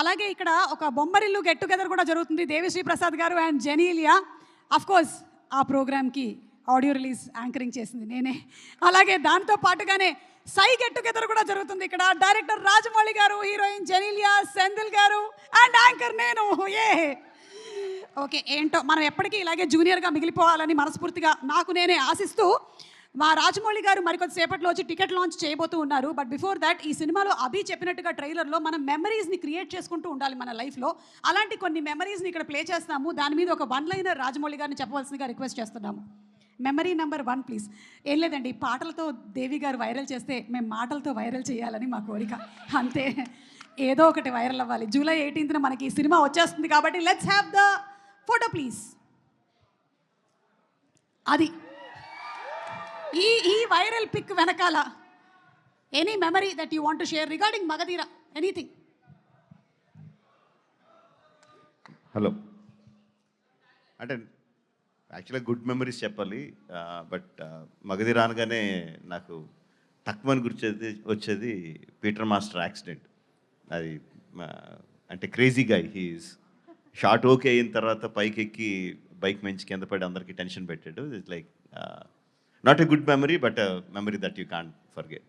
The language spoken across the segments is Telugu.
అలాగే ఇక్కడ ఒక బొమ్మరిల్లు గెట్ టుగెదర్ కూడా జరుగుతుంది. దేవిశ్రీ ప్రసాద్ గారు అండ్ జెనీలియా. అఫ్ కోర్స్ ఆ ప్రోగ్రామ్కి ఆడియో రిలీజ్ యాంకరింగ్ చేసింది నేనే. అలాగే దాంతో పాటుగానే సై గెట్ టుగెదర్ కూడా జరుగుతుంది ఇక్కడ. డైరెక్టర్ రాజమౌళి గారు హీరోయిన్ జెనీలియా సెందిల్ గారు అండ్ యాంకర్ నేను. ఏ ఓకే ఏంటో మనం ఎప్పటికీ ఇలాగే జూనియర్గా మిగిలిపోవాలని మనస్ఫూర్తిగా నాకు నేనే ఆశిస్తూ మా రాజమౌళి గారు మరికొద్ది సేపట్లో వచ్చి టికెట్ లాంచ్ చేయబోతూ ఉన్నారు. బట్ బిఫోర్ దట్ ఈ సినిమాలో అభి చెప్పినట్టుగా ట్రైలర్లో మనం మెమరీస్ని క్రియేట్ చేసుకుంటూ ఉండాలి మన లైఫ్లో. అలాంటి కొన్ని మెమరీస్ని ఇక్కడ ప్లే చేస్తాము దాని మీద ఒక వన్ లైనర్ రాజమౌళి గారిని చెప్పవలసిందిగా రిక్వెస్ట్ చేస్తున్నాము. మెమరీ నెంబర్ వన్ ప్లీజ్ ఏం లేదండి పాటలతో దేవి గారు వైరల్ చేస్తే మేము మాటలతో వైరల్ చేయాలని మా కోరిక. అంతే. ఏదో ఒకటి వైరల్ అవ్వాలి. జూలై ఎయిటీన్త్న మనకి ఈ సినిమా వచ్చేస్తుంది కాబట్టి let's have the photo please అది ఈ ఈ వైరల్ పిక్ వెనకాల any memory that you want share regarding Magadheera anything hello అంటే యాక్చువల్గా గుడ్ మెమరీస్ చెప్పాలి. బట్ మగధి రానగానే నాకు తక్కువని గుర్చేది వచ్చేది పీటర్ మాస్టర్ యాక్సిడెంట్ అది అంటే crazy guy he's short okay అయిన తర్వాత పైకి ఎక్కి బైక్ మంచి కింద పడి అందరికీ టెన్షన్ పెట్టాడు. It's like not a good memory but memory that you can't forget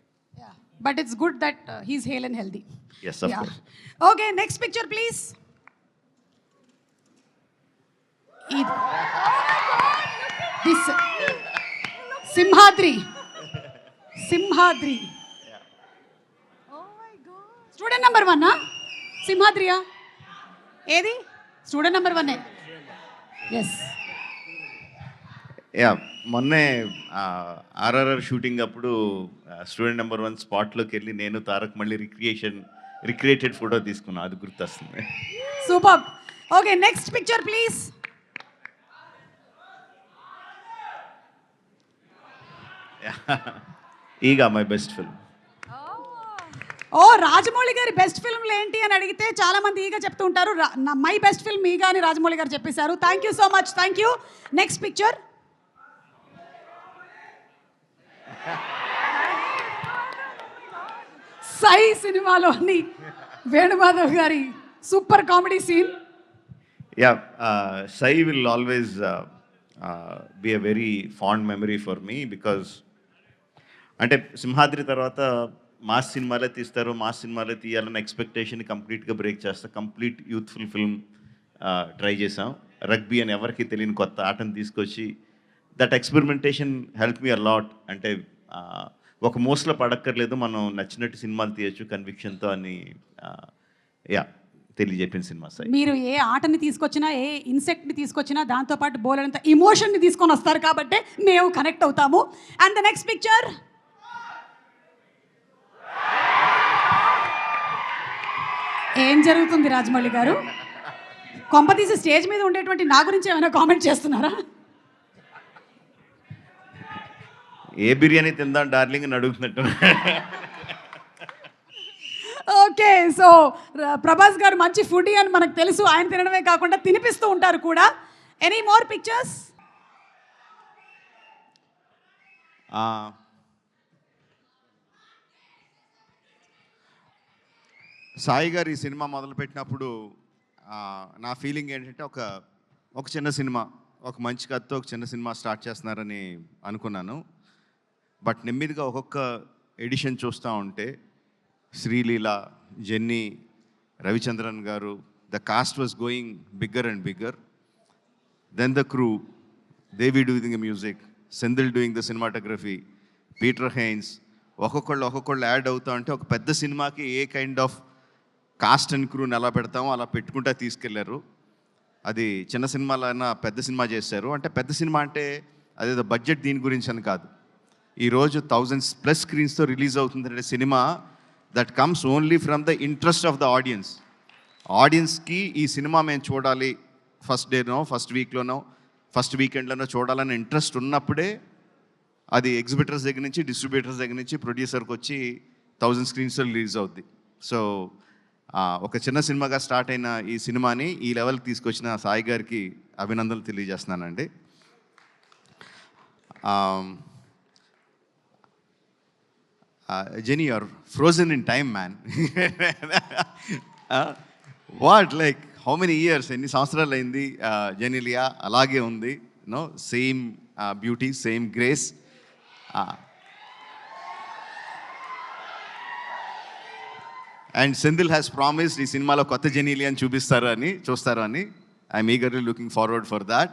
but it's good that he's hale and healthy Yes, of course. Okay next picture please ఇది this Simhadri Simhadri student number వన్నా సింహాద్రియా ఏది student number one yes ya మొన్నే ఆర్ఆర్ఆర్ షూటింగ్ అప్పుడు స్టూడెంట్ నెంబర్ వన్ స్పాట్లోకి వెళ్ళి నేను తారక్ మళ్ళీ రిక్రియేషన్ రిక్రియేటెడ్ ఫోటో తీసుకున్నా. అది గుర్తొస్తుంది. Super. Okay next picture please. Eega my best film. ఓ రాజమౌళి గారి బెస్ట్ ఫిల్మ్లు ఏంటి అని అడిగితే చాలా మంది ఈగా చెప్తూ ఉంటారు. మై బెస్ట్ ఫిల్మ్ ఈగా అని రాజమౌళి గారు చెప్పేశారు. Thank you so much thank you next picture Sye సినిమాలోని వేణుమాధవ్ గారి super comedy scene. Yeah Sye will always be a very fond memory for me because అంటే సింహాద్రి తర్వాత మాస్ సినిమాలే తీస్తారు మాస్ సినిమాలే తీయాలన్న ఎక్స్పెక్టేషన్ కంప్లీట్గా బ్రేక్ చేస్తా కంప్లీట్ యూత్ఫుల్ ఫిల్మ్ ట్రై చేసాం రగ్బీ అని ఎవరికి తెలియని కొత్త ఆటను తీసుకొచ్చి that experimentation help me allot అంటే uh, ఒక మోస్లో పడక్కర్లేదు మనం నచ్చినట్టు సినిమాలు తీయచ్చు కన్విక్షన్తో అని యా తెలియజెప్పిన సినిమా సార్ మీరు ఏ ఆటని తీసుకొచ్చినా ఏ ఇన్సెక్ట్ని తీసుకొచ్చినా దాంతోపాటు బోలెడంత ఇమోషన్ని తీసుకొని వస్తారు కాబట్టి మేము కనెక్ట్ అవుతాము. అండ్ ద నెక్స్ట్ పిక్చర్ ఏం జరుగుతుంది రాజమౌళి గారు? కొంపతీసి స్టేజ్ మీద ఉండేటువంటి నా గురించి ఏమైనా కామెంట్ చేస్తున్నారా? ఏ బిర్యానీ తిందాం డార్లింగ్ అని అడుగుతున్నట్టు. ఓకే సో ప్రభాస్ గారు మంచి ఫుడ్ అని మనకు తెలుసు. ఆయన తినడమే కాకుండా తినిపిస్తూ ఉంటారు కూడా. ఎనీ మోర్ పిక్చర్స్ సాయి గారు ఈ సినిమా మొదలుపెట్టినప్పుడు నా ఫీలింగ్ ఏంటంటే ఒక ఒక చిన్న సినిమా ఒక మంచి కథతో ఒక చిన్న సినిమా స్టార్ట్ చేస్తున్నారని అనుకున్నాను. బట్ నెమ్మదిగా ఒక్కొక్క ఎడిషన్ చూస్తూ ఉంటే Sreeleela Genie Ravichandran garu the cast was going bigger and bigger. Then the crew Devi doing the music Senthil doing the cinematography Peter Hein ఒక్కొక్కళ్ళు ఒక్కొక్కళ్ళు యాడ్ అవుతా ఉంటే ఒక పెద్ద సినిమాకి a kind of cast and క్రూని ఎలా పెడతామో అలా పెట్టుకుంటా తీసుకెళ్ళారు. అది చిన్న సినిమాలైనా పెద్ద సినిమా చేశారు. అంటే పెద్ద సినిమా అంటే అదేదో బడ్జెట్ దీని గురించి అని కాదు. ఈరోజు థౌజండ్స్ ప్లస్ స్క్రీన్స్తో రిలీజ్ అవుతుందంటే cinema that comes only from the interest of the audience ఆడియన్స్కి ఈ సినిమా మేము చూడాలి ఫస్ట్ డేనో ఫస్ట్ వీక్లోనో ఫస్ట్ వీకెండ్లోనో చూడాలని ఇంట్రెస్ట్ ఉన్నప్పుడే అది ఎగ్జిబిటర్స్ దగ్గర నుంచి డిస్ట్రిబ్యూటర్స్ దగ్గర నుంచి ప్రొడ్యూసర్కి వచ్చి థౌజండ్ స్క్రీన్స్లో రిలీజ్ అవుద్ది. సో ఒక చిన్న సినిమాగా స్టార్ట్ అయిన ఈ సినిమాని ఈ లెవెల్కి తీసుకొచ్చిన సాయి గారికి అభినందనలు తెలియజేస్తున్నానండి. Genie are frozen in time man what like how many years ఎన్ని సంవత్సరాలు అయింది జెనీలియా అలాగే ఉంది no same beauty same grace and Senthil has promised ఈ సినిమాలో కొత్త జెనీలి అని చూపిస్తారు అని చూస్తారు అని. I'm eagerly looking forward for that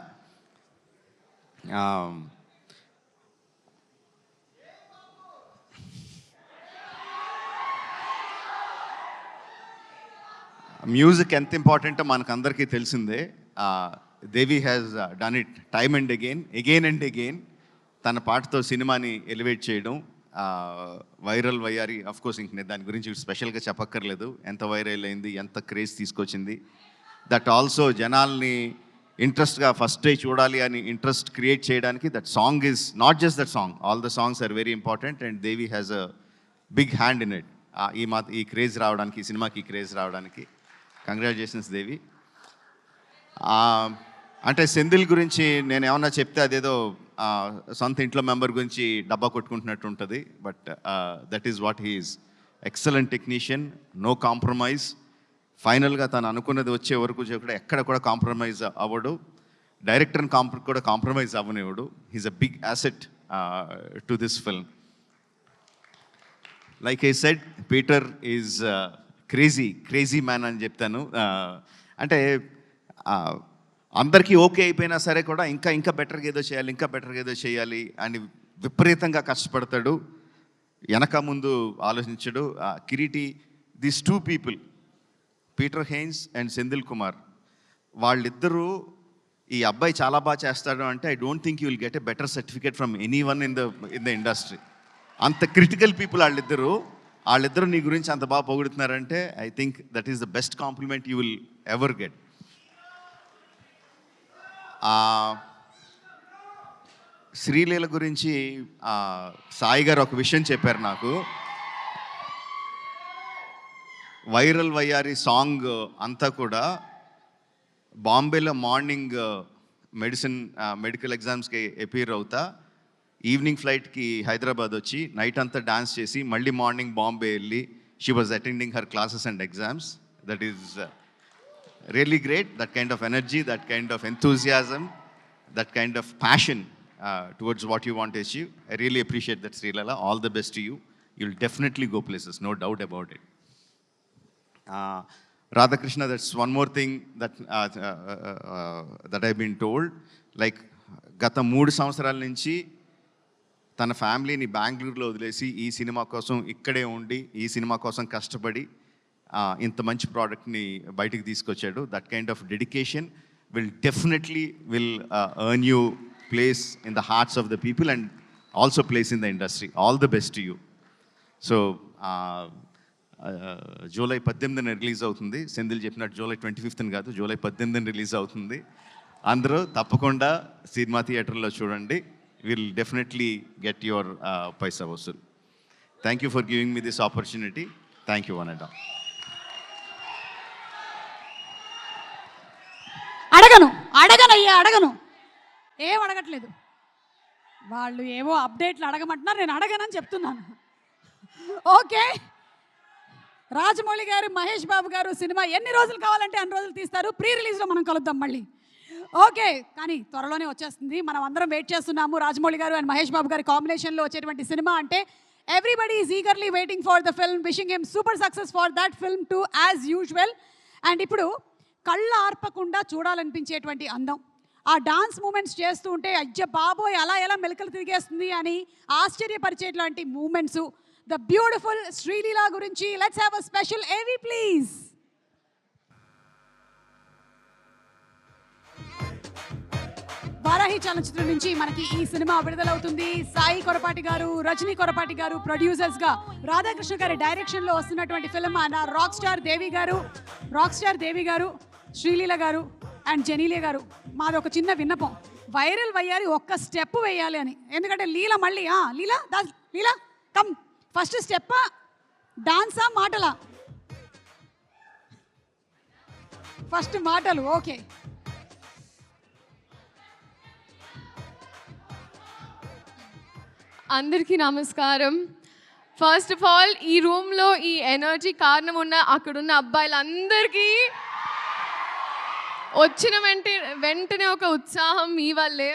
music ఎంత ఇంపార్టెంటో మనకు అందరికీ తెలిసిందే Devi has done it time and again again and again తన పాటతో సినిమాని ఎలివేట్ చేయడం వైరల్ వయ్యారి అఫ్ కోర్స్ ఇంక నేను దాని గురించి స్పెషల్గా చెప్పక్కర్లేదు. ఎంత వైరల్ అయింది ఎంత క్రేజ్ తీసుకొచ్చింది. దట్ ఆల్సో జనాల్ని ఇంట్రెస్ట్గా ఫస్ట్ డే చూడాలి అని ఇంట్రెస్ట్ క్రియేట్ చేయడానికి that song is not just that song all the songs are very important and Devi has a big hand in it ఈ మా ఈ క్రేజ్ రావడానికి ఈ సినిమాకి ఈ క్రేజ్ రావడానికి. కంగ్రాచులేషన్స్ దేవి అంటే సెంధిల్ గురించి నేను ఏమన్నా చెప్తే అదేదో సొంత ఇంట్లో మెంబర్ గురించి డబ్బా కొట్టుకుంటున్నట్టు ఉంటుంది. But that is what he's excellent technician no compromise ఫైనల్గా తను అనుకున్నది వచ్చే వరకు కూడా ఎక్కడ కూడా కాంప్రమైజ్ అవ్వడు. డైరెక్టర్ని కాంప్ర కూడా compromise అవ్వనివ్వడు. He's a big asset to this film like I said Peter is crazy crazy man అని చెప్తాను. అంటే అందరికీ ఓకే అయిపోయినా సరే కూడా ఇంకా ఇంకా బెటర్గా ఏదో చేయాలి ఇంకా బెటర్గా ఏదో చేయాలి అని విపరీతంగా కష్టపడతాడు. వెనక ముందు ఆలోచించడు. Kireeti this two people Peter Hein and Senthil Kumar వాళ్ళిద్దరూ ఈ అబ్బాయి చాలా బాగా చేస్తాడు అంటే I don't think you will get a better certificate from any one in the in the industry అంత క్రిటికల్ పీపుల్ వాళ్ళిద్దరూ వాళ్ళిద్దరూ నీ గురించి అంత బాగా పొగుడుతున్నారంటే I think that is the best compliment you will ever get Sreeleela గురించి సాయి గారు ఒక విషయం చెప్పారు నాకు. వైరల్ వయ్యారి సాంగ్ అంతా కూడా బాంబేలో మార్నింగ్ మెడిసిన్ మెడికల్ ఎగ్జామ్స్కి అపీర్ అవుతా. ఈవినింగ్ ఫ్లైట్కి హైదరాబాద్ వచ్చి నైట్ అంతా డాన్స్ చేసి మళ్ళీ మార్నింగ్ బాంబే వెళ్ళి she was attending her classes and exams that is really great that kind of energy that kind of enthusiasm that kind of passion towards what you want achieve I really appreciate that Sreeleela all the best you you'll definitely go places no doubt about it Radhakrishna that's one more thing that that I been told like గత మూడు సంవత్సరాల నుంచి తన ఫ్యామిలీని బెంగళూరులో వదిలేసి ఈ సినిమా కోసం ఇక్కడే ఉండి ఈ సినిమా కోసం కష్టపడి ఇంత మంచి ప్రోడక్ట్ని బయటికి తీసుకొచ్చాడు. That kind of dedication will definitely will earn you place in the hearts of the people and also place in the industry all the best you so July పద్దెనిమిదిన రిలీజ్ అవుతుంది. సెంధిల్ చెప్పినట్టు జూలై ట్వంటీ ఫిఫ్త్ని కాదు జూలై పద్దెనిమిదిన రిలీజ్ అవుతుంది. అందరూ తప్పకుండా సినిమా థియేటర్లో చూడండి. Will definitely get your paisa vasool thank you for giving me this opportunity thank you one and all అడగను అడగనయ్యా అడగను. ఏం అడగట్లేదు. వాళ్ళు ఏవో అప్డేట్లు అడగమంటున్నారు నేను అడగనని చెప్తున్నాను. ఓకే? రాజమౌళి గారు మహేష్ బాబు గారు సినిమా ఎన్ని రోజులు కావాలంటే అన్ని రోజులు తీస్తారు. ప్రీ రిలీజ్లో మనం కలుద్దాం మళ్ళీ. ఓకే కానీ త్వరలోనే వచ్చేస్తుంది. మనం అందరం వెయిట్ చేస్తున్నాము రాజమౌళి గారు అండ్ మహేష్ బాబు గారి కాంబినేషన్లో వచ్చేటువంటి సినిమా అంటే everybody is eagerly waiting for the film wishing him super success for that film to as usual. And ఇప్పుడు కళ్ళ ఆర్పకుండా చూడాలనిపించేటువంటి అందం. ఆ డాన్స్ మూమెంట్స్ చేస్తూ ఉంటే అయ్య బాబోయ్ అలా ఎలా మెలకలు తిరిగేస్తుంది అని ఆశ్చర్యపరిచేటువంటి మూమెంట్స్. ద బ్యూటిఫుల్ శ్రీలీలా గురించి let's have a special AV please Varahi చలనచిత్రం నుంచి మనకి ఈ సినిమా విడుదలవుతుంది. సాయి కొరపాటి గారు రజనీ కొరపాటి గారు ప్రొడ్యూసర్స్గా రాధాకృష్ణ గారి డైరెక్షన్లో వస్తున్నటువంటి ఫిల్మ్ నా రాక్ స్టార్ దేవి గారు రాక్ స్టార్ దేవి గారు శ్రీలీల గారు అండ్ జనీలియ గారు. మాది ఒక చిన్న విన్నపం. వైరల్ వయ్యారి ఒక్క స్టెప్ వేయాలి అని. ఎందుకంటే లీల మళ్ళీ ఆ, లీలా దాస్ లీలా కమ్ ఫస్ట్ స్టెప్పా డాన్సా మాటలా. ఫస్ట్ మాటలు ఓకే అందరికీ నమస్కారం. ఫస్ట్ ఆఫ్ ఆల్ ఈ రూమ్లో ఈ ఎనర్జీ కారణం ఉన్న అక్కడున్న అబ్బాయిలందరికీ వచ్చిన వెంటనే వెంటనే ఒక ఉత్సాహం మీ వల్లే.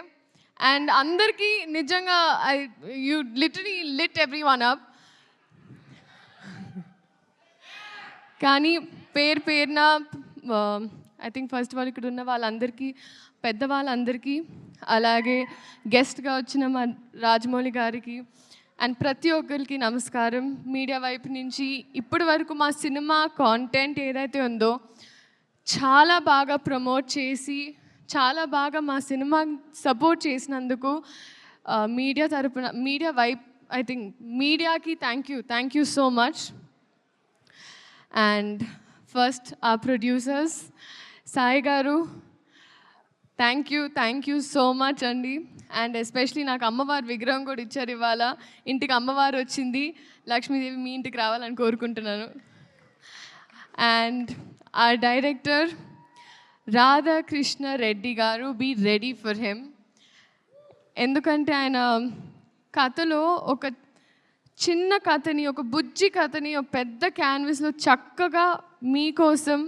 అండ్ అందరికీ నిజంగా I you literally lit every one up కానీ పేరు పేరున ఐ థింక్ ఫస్ట్ ఆల్ ఇక్కడ ఉన్న వాళ్ళందరికీ పెద్ద వాళ్ళందరికీ అలాగే గెస్ట్గా వచ్చిన మా రాజమౌళి గారికి అండ్ ప్రతి ఒక్కరికి నమస్కారం. మీడియా వైపు నుంచి ఇప్పటి వరకు మా సినిమా కాంటెంట్ ఏదైతే ఉందో చాలా బాగా ప్రమోట్ చేసి చాలా బాగా మా సినిమా సపోర్ట్ చేసినందుకు మీడియా తరపున మీడియా వైప్ ఐ థింక్ మీడియాకి thank you thank you so much and first ఆ producers Sai garu thank you thank you so much అండి అండ్ ఎస్పెషలీ నాకు అమ్మవారి విగ్రహం కూడా ఇచ్చారు ఇవాళ. ఇంటికి అమ్మవారు వచ్చింది. లక్ష్మీదేవి మీ ఇంటికి రావాలని కోరుకుంటున్నాను. అండ్ ఆ డైరెక్టర్ రాధాకృష్ణ రెడ్డి గారు బీ రెడీ ఫర్ హిమ్ ఎందుకంటే ఆయన కథలో ఒక చిన్న కథని ఒక బుజ్జి కథని ఒక పెద్ద క్యాన్వస్లో చక్కగా మీకోసం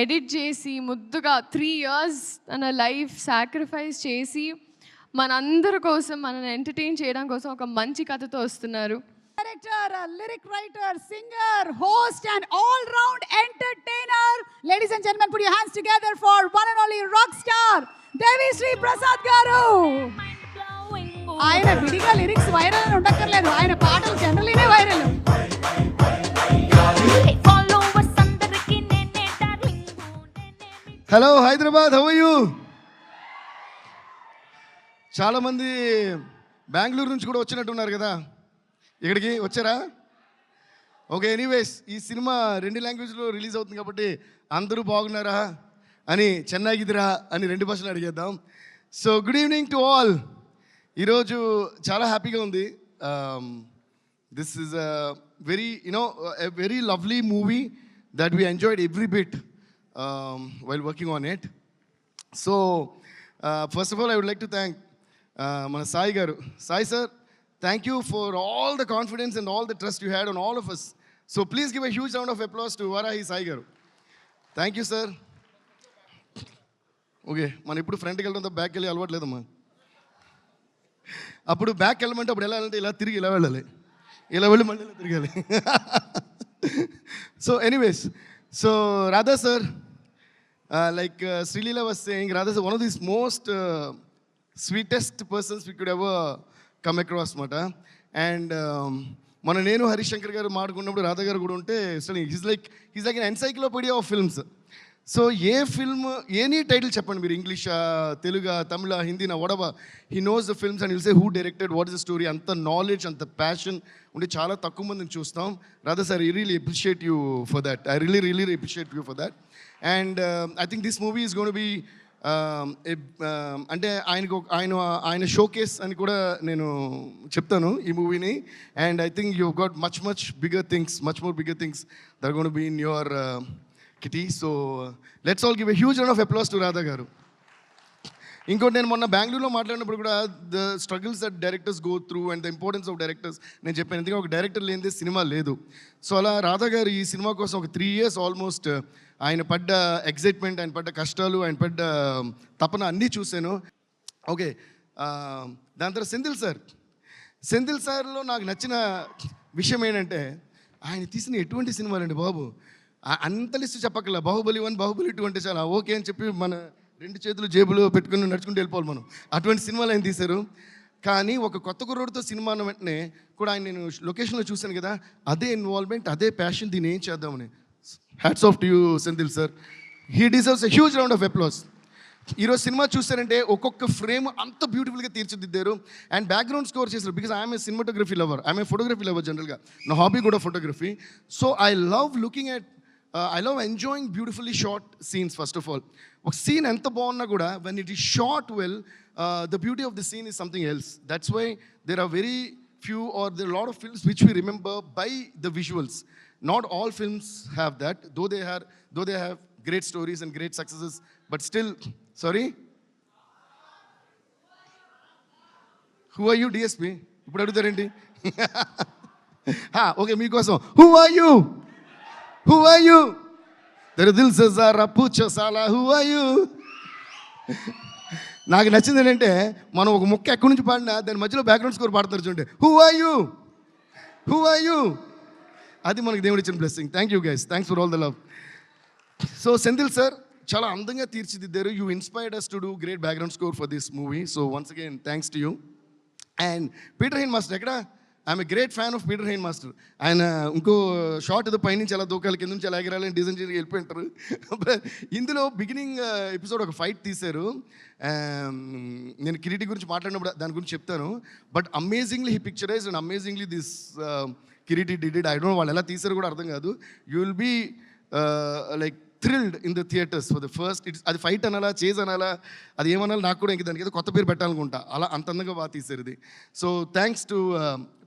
ఎడిట్ చేసి ముద్దుగా త్రీ ఇయర్స్ తన లైఫ్ సాక్రిఫైస్ చేసి మనందరి కోసం మనల్ని ఎంటర్టైన్ చేయడం కోసం ఒక మంచి కథతో వస్తున్నారు. Director lyric writer singer host and all round entertainer ladies and gentlemen put your hands together for one and only rock star Devi Sri Prasad garu ఆయన విడిగా లిరిక్స్ వైరల్ అని ఉండక్కర్లేదు. హలో హైదరాబాద్ హవయ్యూ చాలామంది బెంగళూరు నుంచి కూడా వచ్చినట్టు ఉన్నారు కదా. ఇక్కడికి వచ్చారా? ఓకే ఎనీవేస్ ఈ సినిమా రెండు లాంగ్వేజ్లో రిలీజ్ అవుతుంది కాబట్టి అందరూ బాగున్నారా? అని చెన్నైకిదిరా అని రెండు భాషలు అడిగేద్దాం. So good evening to all ఈరోజు చాలా హ్యాపీగా ఉంది. This is a very you know a very lovely movie that we enjoyed every bit while working on it so first of all I would like to thank uh, మన Sai garu. Sai sir thank you for all the confidence and all the trust you had on all of us so please give a huge round of applause to Varahi Sai గారు థ్యాంక్ యూ సార్ ఓకే మనం ఇప్పుడు ఫ్రంట్కి వెళ్ళడం బ్యాక్ వెళ్ళి అలవాటు లేదమ్మా. అప్పుడు బ్యాక్ వెళ్ళమంటే అప్పుడు ఎలా వెళ్ళాలంటే ఇలా తిరిగి ఇలా వెళ్ళాలి. ఇలా వెళ్ళి మళ్ళీ ఇలా తిరగాలి. So anyways so Radha sir like Sreeleela was saying Radha sir one of this most sweetest persons we could ever come across అనమాట అండ్ మన నేను హరిశంకర్ గారు మాట్లాడుకున్నప్పుడు రాధా గారు కూడా ఉంటే is like he's like an encyclopedia of films so a film any title చెప్పండి మీరు ఇంగ్లీషా తెలుగు తమిళ హిందీనా వడవ he knows the films and will say who directed what is the story అంత నాలెడ్జ్ అంత ప్యాషన్ ఉంటే చాలా తక్కువ మందిని చూస్తాం. Radha sir I really appreciate you for that I really really appreciate you for that and I think this movie is gonna be అంటే ఆయనకు ఆయన ఆయన షోకేస్ అని కూడా నేను చెప్తాను ఈ మూవీని and I think you got much much bigger things much more bigger things there gonna be in your kitty. So let's all give a huge round of applause to Radha గారు. ఇంకోటి నేను మొన్న బెంగళూరులో మాట్లాడినప్పుడు కూడా the struggles that directors go through and the importance of directors నేను చెప్పాను. ఎందుకంటే ఒక డైరెక్టర్ లేనిదే సినిమా లేదు. సో అలా రాధా గారు ఈ సినిమా కోసం ఒక త్రీ ఇయర్స్ ఆల్మోస్ట్ ఆయన పడ్డ ఎగ్జైట్మెంట్ ఆయన పడ్డ కష్టాలు ఆయన పడ్డ um, తపన అన్నీ చూశాను. ఓకే దాని తర్వాత సెంధిల్ సార్ సెంధిల్ సార్లో నాకు నచ్చిన విషయం ఏంటంటే ఆయన తీసిన ఎటువంటి సినిమాలండి బాబు? అంత లిస్ట్ చెప్పక్కల బాహుబలి వన్ బాహుబలి టూ అంటే చాలా ఓకే అని చెప్పి మన రెండు చేతులు జేబులో పెట్టుకుని నడుచుకుంటూ వెళ్ళిపోవాలి మనం. అటువంటి సినిమాలు ఆయన తీశారు? కానీ ఒక కొత్త కుర్రోడితో సినిమా అన్న వెంటనే కూడా ఆయన నేను లొకేషన్లో చూశాను కదా అదే ఇన్వాల్వ్మెంట్ అదే ప్యాషన్ దీన్ని ఏం చేద్దామని. Hats off to you Senthil sir he deserves a huge round of applause ఈరోజు సినిమా చూస్తారంటే ఒక్కొక్క ఫ్రేమ్ అంత బ్యూటిఫుల్గా తీర్చిదిద్దారు. అండ్ బ్యాక్గ్రౌండ్ స్కోర్ చేశారు. Because I'm a cinematography lover I'm a photography lover జనరల్గా నా హాబీ కూడా photography so I love looking at I love enjoying beautifully short scenes first of all ఒక సీన్ ఎంత బాగున్నా కూడా when it is short well the beauty of the scene is something else that's why there are very few or there are a lot of films which we remember by the visuals. Not all films have that, though they have, though they have great stories and great successes, but still, sorry? Who are you, DSP? ఇప్పుడు అడుగుతారేంటి ఓకే మీకోసం who are you Who are you తెర దిల్ సే జరా పూచో సాలా హూ ఆర్ యు నాకు నచ్చింది ఏంటంటే మనం ఒక ముక్క ఎక్కడి నుంచి పాడినా దాని మధ్యలో బ్యాక్గ్రౌండ్ స్కోర్ పాడతారు చూడండి. Who are you who are you అది మనకి దేవుడు ఇచ్చిన blessing thank you guys thanks for all the love so Senthil sir చాలా అందంగా తీర్చిదిద్దారు. You inspired us to do great background score for this movie so once again thanks to you and Peter Hein master ఎక్కడ? I'm a great fan of Peter Hein master ఆయన ఇంకో షార్ట్ ఏదో పైనుంచి ఎలా దూకాలి కింద నుంచి ఎలా ఎగరాలని డిజైన్ చేసి వెళ్ళిపోయింటారు. ఇందులో బిగినింగ్ ఎపిసోడ్ uh, ఒక ఫైట్ తీశారు. Um, నేను కిరీటి గురించి మాట్లాడినప్పుడు దాని గురించి చెప్తాను. But amazingly he picturise and amazingly this Kireeti did I don't వాళ్ళు ఎలా తీశారు కూడా అర్థం కాదు. You will be like thrilled in the theatres for the first it's అది ఫైట్ అనాలా చేజ్ అనాలా అది ఏమనాలి నాకు కూడా ఇంక దానికి ఏదో కొత్త పేరు పెట్టాలనుకుంటా. అలా అంత అందంగా బాగా తీశారు ఇది. So thanks to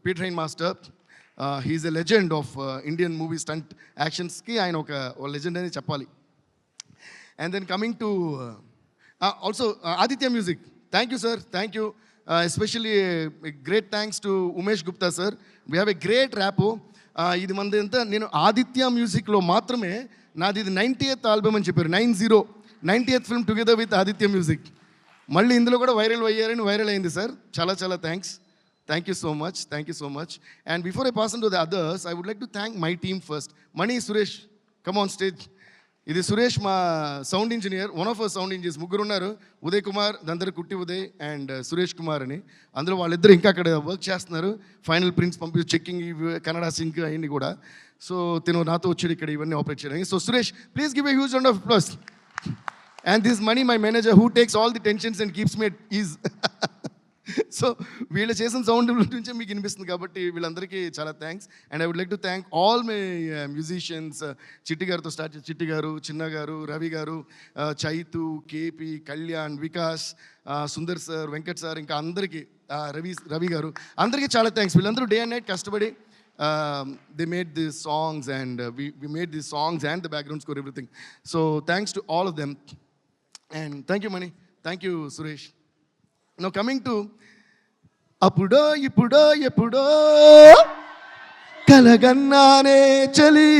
Peter Hein master he's a legend of Indian movie stunt యాక్షన్స్కి ఆయన ఒక లెజెండ్ అని చెప్పాలి. And then coming to also Aditya music thank you sir thank you especially great thanks to Umesh Gupta sir we have a great rapport ఇది మంది ఎంత నేను ఆదిత్య మ్యూజిక్లో మాత్రమే నాది ఇది నైంటీ ఎత్ ఆల్బమ్ అని చెప్పారు. Nine zero ninetieth film together with Aditya music మళ్ళీ ఇందులో కూడా వైరల్ అయ్యారని వైరల్ అయింది సార్. చాలా చాలా thanks thank you so much thank you so much and before I pass to the others I would like to thank my team first Mani Suresh come on stage ఇది సురేష్ మా sound engineer one of sound engineers ముగ్గురు ఉన్నారు. ఉదయ్ కుమార్ దందరి కుట్టి ఉదయ్ అండ్ uh, సురేష్ కుమార్ అని. అందులో వాళ్ళిద్దరు ఇంకా అక్కడ వర్క్ చేస్తున్నారు. ఫైనల్ ప్రింట్స్ పంపి చెక్కింగ్ కన్నడ సింక్ అవన్నీ కూడా. సో తిను నాతో వచ్చాడు ఇక్కడ ఇవన్నీ ఆపరేట్ చేయడానికి. So Suresh please give a huge round of applause and this Mani my manager who takes all the tensions and keeps me is so వీళ్ళు చేసిన సౌండ్ నుంచే మీకు వినిపిస్తుంది కాబట్టి వీళ్ళందరికీ చాలా thanks and I would like to thank all my musicians Chitti గారితో స్టార్ట్ చేసి చిట్టి గారు చిన్న గారు రవి గారు uh, Chaitu KP Kalyan Vikas uh, Sundar sir Venkat sir ఇంకా అందరికీ uh, రవి రవి గారు. అందరికీ చాలా థ్యాంక్స్ వీళ్ళందరూ డే అండ్ నైట్ కష్టపడి they made the songs and we we made the songs and the background score everything so thanks to all of them and thank you Mani thank you Suresh no coming to అప్పుడో ఇప్పుడో ఎప్పుడో కలగన్నానే చలి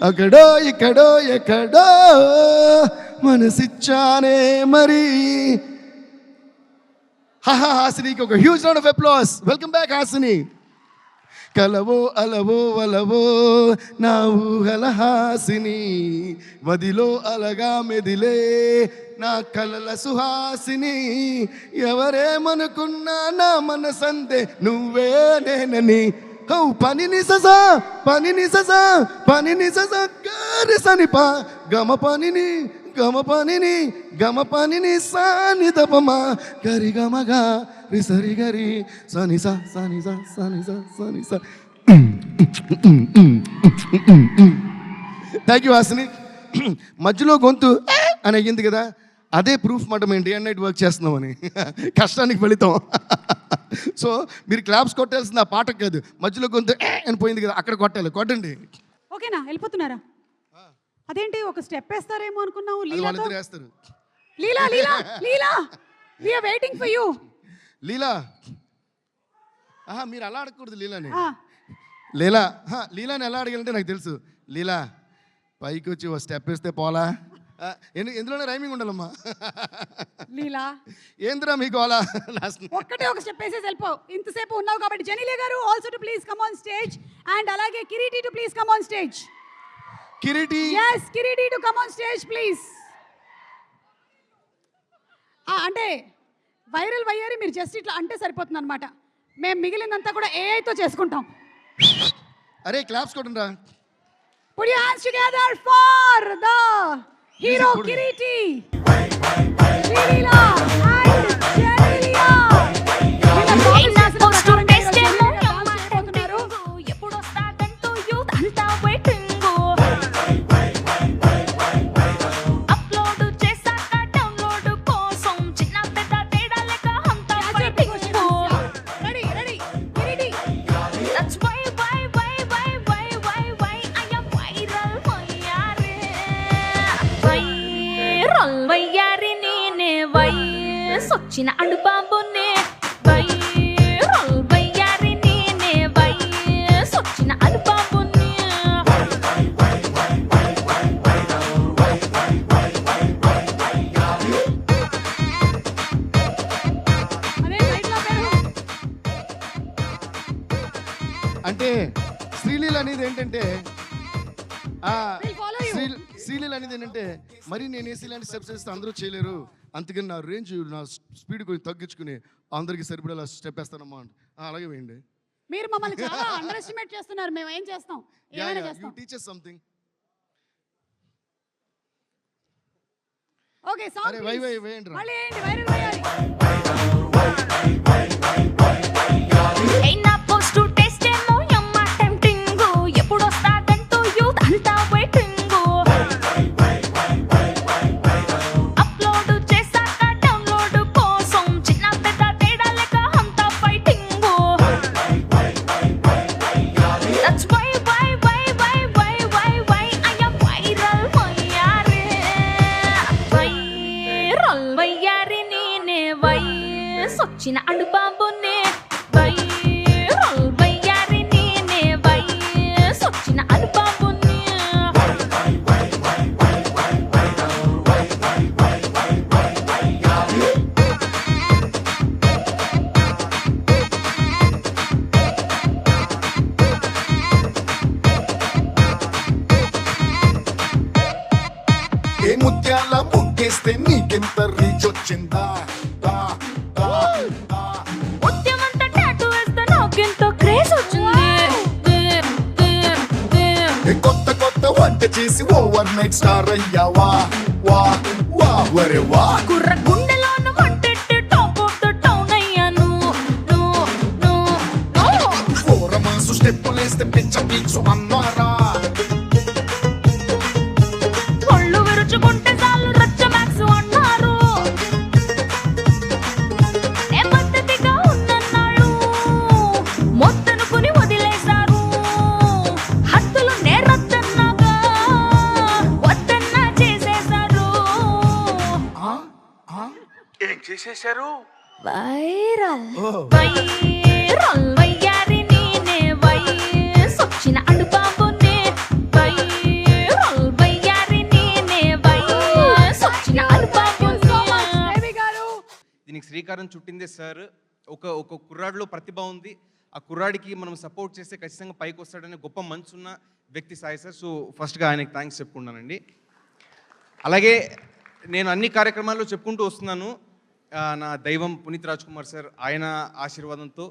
అక్కడో ఇక్కడో ఎక్కడో మనసిచ్చానే మరి హాహా హాసినికి ఒక huge round of applause welcome back Hasini కలవో అలవో వలవో నా ఊహల హాసిని మదిలో అలగా మెదిలే నా కలల సుహాసిని. ఎవరేమనుకున్నా నా మనసందే నువ్వే నేనని. ఓ పనిని సజా పనిని సజా పనిని సజా గారి సనిపా గమ పనిని గమ పనిని గమ పనిని సాని తపమా గరి గమగా రి సరి గరి సని సా సని సా సని సా సని సా. థ్యాంక్ యూ హాసిని మధ్యలో గొంతు అని అయ్యింది కదా. అదే ప్రూఫ్ మాట మేము డే అండ్ నైట్ వర్క్ చేస్తున్నామని. కష్టానికి ఫలితం. సో మీరు క్లాప్స్ కొట్టాల్సింది ఆ పాటకు కాదు. మధ్యలో గొంతు అని పోయింది కదా. అక్కడ కొట్టాలి. కొట్టండి. ఓకేనా? వెళ్ళిపోతున్నారా? అదేంటి ఒక స్టెప్ వేస్తారేమో అనుకున్నావు? అది లీలాతో? వాళ్ళిద్దరు వేస్తారు. Leela Leela Leela! We're waiting for you Leela. ఆహా మీరు అలా అడగకూడదు లీలాని. లీలా హా, లీలాని ఎలా అడగాలంటే నాకు తెలుసు. లీలా పైకి వచ్చి ఓ స్టెప్ వేస్తే పోలా? ఆ, ఎందు- ఎందులోనే రైమింగ్ ఉండాలమ్మా? లీలా. ఏందిరా మీకు అలా లాస్ట్ ఒక్కటే ఒక స్టెప్ వేసేసి వెళ్ళిపో. ఇంతసేపు ఉన్నావు కాబట్టి జనీలే గారు also too please come on stage and అలాగే Kireeti too please come on stage Kireeti yes Kireeti too come on stage please అంటే వైరల్ వయ్యారి మీరు జస్ట్ ఇట్లా అంటే సరిపోతుంది అనమాట మేము మిగిలినంతా కూడా ఏఐతో చేసుకుంటాం అరే క్లాప్స్ కొట్టండి రా Put your hands together for the hero Kiriti, Srilila and టెస్టేమో ఎప్పుడు వస్తాదంటూ యూత్ అంతా వెయిటింగ్ శ్రీలీల అనేది ఏంటంటే మరి నేను ఏసీ లాంటి స్టెప్స్ వేస్తే అందరూ చేయలేరు. అందుకని నా రేంజ్ నా స్పీడ్ కొంచెం తగ్గించుకుని అందరికి సరిపడేలా స్టెప్ వేస్తానమ్మా అంటే. "ఆ, అలాగే వేయండి. మీరు మమ్మల్ని చాలా అండర్ ఎస్టిమేట్ చేస్తున్నారు. మేము ఏం చేస్తాం? ఏమైనా యూ చేస్తాం? టీచర్ సంథింగ్ ఓకే సాంగ్ అరే, వై, వై, వేయండి. మళ్ళీ వేయండి వైరల్ వేయాలి. China and వా వా వరే వా కుర్ర గుండెలోన వంటెట్టి టాప్ ఆఫ్ ద టౌన్ అయ్యాను. No no no. ఫోర మాసు స్టెప్పులేస్తే పిచ్చ పీచు అన్నారా వైరల్. వైరల్ వయ్యారి నేనే వయసొచ్చిన అడుబాబునే వైరల్ వయ్యారి నేనే అడుబాబునే దేవి గారు దీనికి శ్రీకారం చుట్టిందే సార్. ఒక ఒక కుర్రాడిలో ప్రతిభ ఉంది. ఆ కుర్రాడికి మనం సపోర్ట్ చేస్తే ఖచ్చితంగా పైకి వస్తాడనే గొప్ప మనసున్న వ్యక్తి సాయి సార్. సో ఫస్ట్గా ఆయనకి థ్యాంక్స్ చెప్పుకున్నానండి అలాగే నేను అన్ని కార్యక్రమాల్లో చెప్పుకుంటూ వస్తున్నాను. నా దైవం పునీత్ రాజ్ కుమార్ సార్ ఆయన ఆశీర్వాదంతో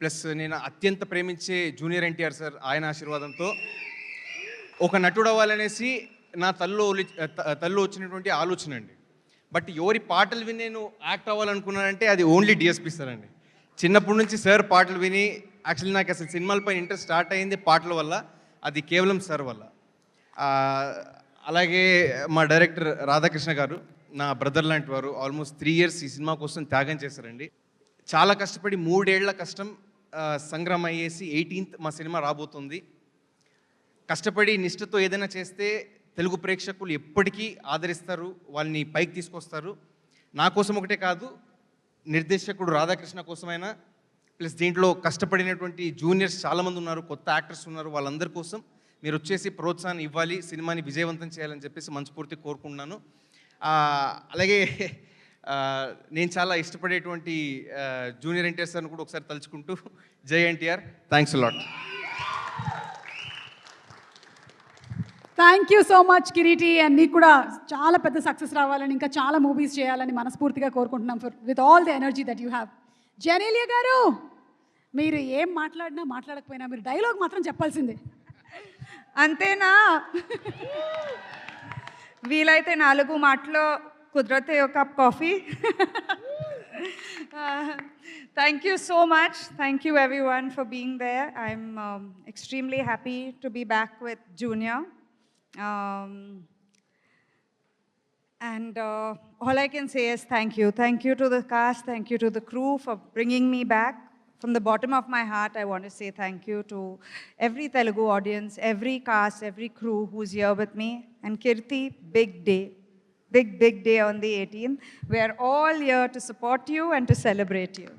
ప్లస్ నేను అత్యంత ప్రేమించే జూనియర్ ఎన్టీఆర్ సార్ ఆయన ఆశీర్వాదంతో ఒక నటుడు అవ్వాలనేసి నా తల్లు తల్లు వచ్చినటువంటి ఆలోచన అండి. బట్ ఎవరి పాటలు విని నేను యాక్ట్ అవ్వాలనుకున్నానంటే అది ఓన్లీ డిఎస్పి సార్ అండి. చిన్నప్పటి నుంచి సార్ పాటలు విని యాక్చువల్లీ నాకు అసలు సినిమాలపై ఇంట్రెస్ట్ స్టార్ట్ అయింది పాటల వల్ల అది కేవలం సార్ వల్ల. అలాగే మా డైరెక్టర్ రాధాకృష్ణ గారు నా బ్రదర్ లాంటి వారు ఆల్మోస్ట్ త్రీ ఇయర్స్ ఈ సినిమా కోసం త్యాగం చేశారండి. చాలా కష్టపడి మూడేళ్ళ కష్టం సంగ్రహం అయ్యేసి ఎయిటీన్త్ మా సినిమా రాబోతుంది. కష్టపడి నిష్ఠతో ఏదైనా చేస్తే తెలుగు ప్రేక్షకులు ఎప్పటికీ ఆదరిస్తారు వాళ్ళని పైకి తీసుకొస్తారు. నా కోసం ఒకటే కాదు నిర్దేశకుడు రాధాకృష్ణ కోసమైనా ప్లస్ దీంట్లో కష్టపడినటువంటి జూనియర్స్ చాలామంది ఉన్నారు కొత్త యాక్టర్స్ ఉన్నారు వాళ్ళందరి కోసం మీరు వచ్చేసి ప్రోత్సాహం ఇవ్వాలి సినిమాని విజయవంతం చేయాలని చెప్పేసి మనస్ఫూర్తి కోరుకుంటున్నాను. అలాగే నేను చాలా ఇష్టపడేటువంటి జూనియర్ ఎన్టీఆర్ సార్ని కూడా ఒకసారి తలుచుకుంటూ జై NTR thanks lot thank you so much Kireeti and నీకు కూడా చాలా పెద్ద సక్సెస్ రావాలని ఇంకా చాలా మూవీస్ చేయాలని మనస్ఫూర్తిగా కోరుకుంటున్నాం for with all the energy that you have Genelia గారు మీరు ఏం మాట్లాడినా మాట్లాడకపోయినా మీరు డైలాగ్ మాత్రం చెప్పాల్సిందే. అంతేనా? వీలైతే నాలుగు మాటలో కుదిరితే ఒక cup coffee thank you so much thank you everyone for being there I'm extremely happy to be back with junior And uh, all I can say is thank you. Thank you to the cast, thank you to the crew for bringing me back. From the bottom of my heart, I want to say thank you to every Telugu audience, every cast, every crew who's here with me. And Kirti, big day. Big, big day on the 18th. We are all here to support you and to celebrate you.